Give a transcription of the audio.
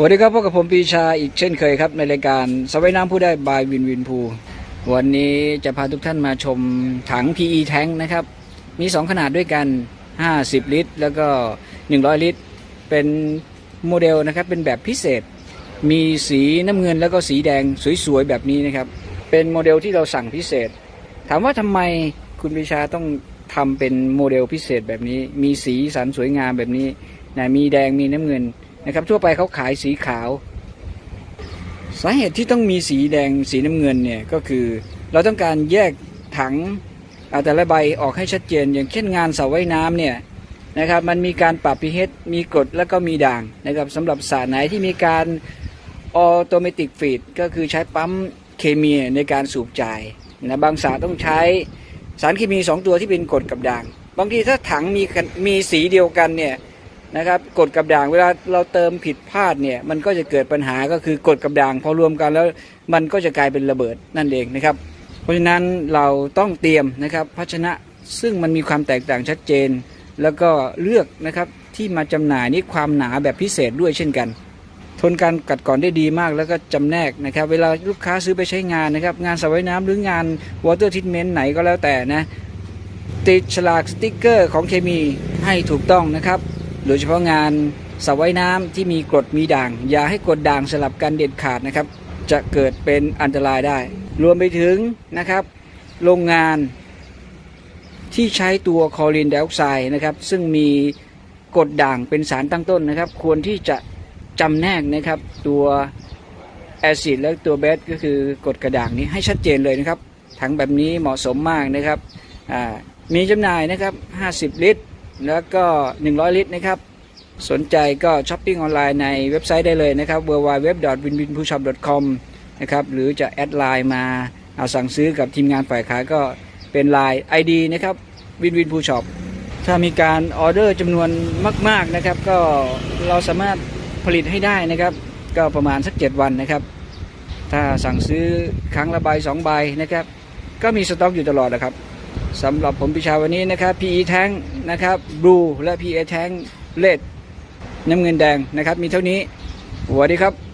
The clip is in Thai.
สวัสดีครับพบกับผมปีชาอีกเช่นเคยครับ ในรายการสวัยน้ำผู้ได้บายวินวินพูวันนี้จะพาทุกท่านมาชมถัง PE แทงนะครับ มี 2 ขนาดด้วยกัน 50 ลิตร แล้วก็ 100 ลิตร เป็นโมเดลนะครับ เป็นแบบพิเศษ มีสีน้ำเงินแล้วก็สีแดงสวยๆ แบบนี้นะครับ เป็นโมเดลที่เราสั่งพิเศษ ถามว่าทำไมคุณปีชาต้องทำเป็นโมเดลพิเศษแบบนี้ มีสีสันสวยงามแบบนี้นะมีแดงมีน้ำเงิน นะครับ ทั่วไปเขาขายสีขาว สาเหตุที่ต้องมีสีแดงสีน้ำเงินเนี่ยก็คือเราต้องการแยกถังเอาแต่ละใบออกให้ชัดเจน อย่างเช่นงานเสาว่ายน้ำเนี่ยนะครับมันมีการปรับ pH มีกรดแล้วก็มีด่างนะครับสำหรับสระไหนที่มีการออโตเมติกฟีดก็คือใช้ปั๊มเคมีในการสูบจ่ายนะบางสระต้องใช้สารเคมี 2 ตัวที่เป็นกรดกับด่าง บางทีถ้าถังมีมีสีเดียวกันเนี่ย นะครับกดกับด่างเวลาเราเติมผิดพลาดเนี่ยมันก็จะเกิดปัญหาก็คือกดกับด่างพอรวมกันแล้วมันก็จะกลายเป็นระเบิดนั่นเองนะครับ เพราะฉะนั้นเราต้องเตรียมนะครับภาชนะซึ่งมันมีความแตกต่างชัดเจน แล้วก็เลือกนะครับที่มาจำหน่ายนี่ความหนาแบบพิเศษด้วยเช่นกัน ทนการกัดก่อนได้ดีมากแล้วก็จำแนกนะครับ เวลาลูกค้าซื้อไปใช้งานนะครับ งานสระว่ายน้ำหรืองานวอเตอร์ทิทเมนต์ไหนก็แล้วแต่นะติดฉลากสติ๊กเกอร์ของเคมีให้ถูกต้องนะครับ โดยเฉพาะงานสระว่ายน้ำที่มีกรดมีด่าง อย่าให้กรดด่างสลับกันเด็ดขาดนะครับ จะเกิดเป็นอันตรายได้ รวมไปถึงนะครับ โรงงานที่ใช้ตัวคลอรีนไดออกไซด์นะครับ ซึ่งมีกรดด่างเป็นสารตั้งต้นนะครับ ควรที่จะจำแนกนะครับตัวแอซิดและตัวเบสก็คือกรดกระด่างนี้ให้ชัดเจนเลยนะครับถังแบบนี้เหมาะสมมากนะครับมีจำหน่ายนะครับ 50 ลิตร แล้วก็ 100 ลิตรนะครับ สนใจก็ช้อปปิ้งออนไลน์ในเว็บไซต์ได้เลยนะครับ www.winwinpushop.com นะครับหรือจะแอดไลน์มาเอาสั่งซื้อกับทีมงานฝ่ายขายก็เป็นไลน์ ID นะครับวินวินพูช็อปถ้ามีการออเดอร์จำนวนมาก ๆนะครับ ก็เราสามารถผลิตให้ได้นะครับ ก็ประมาณสัก 7 วันนะครับ ถ้าสั่งซื้อครั้งละใบสองใบนะครับ ก็มีสต็อกอยู่ตลอดนะครับ สำหรับผมพิชาวันนี้นะครับ PE แท้งนะครับบลูและ PA แท้งเลดน้ำเงินแดงนะครับ มีเท่านี้สวัสดีครับ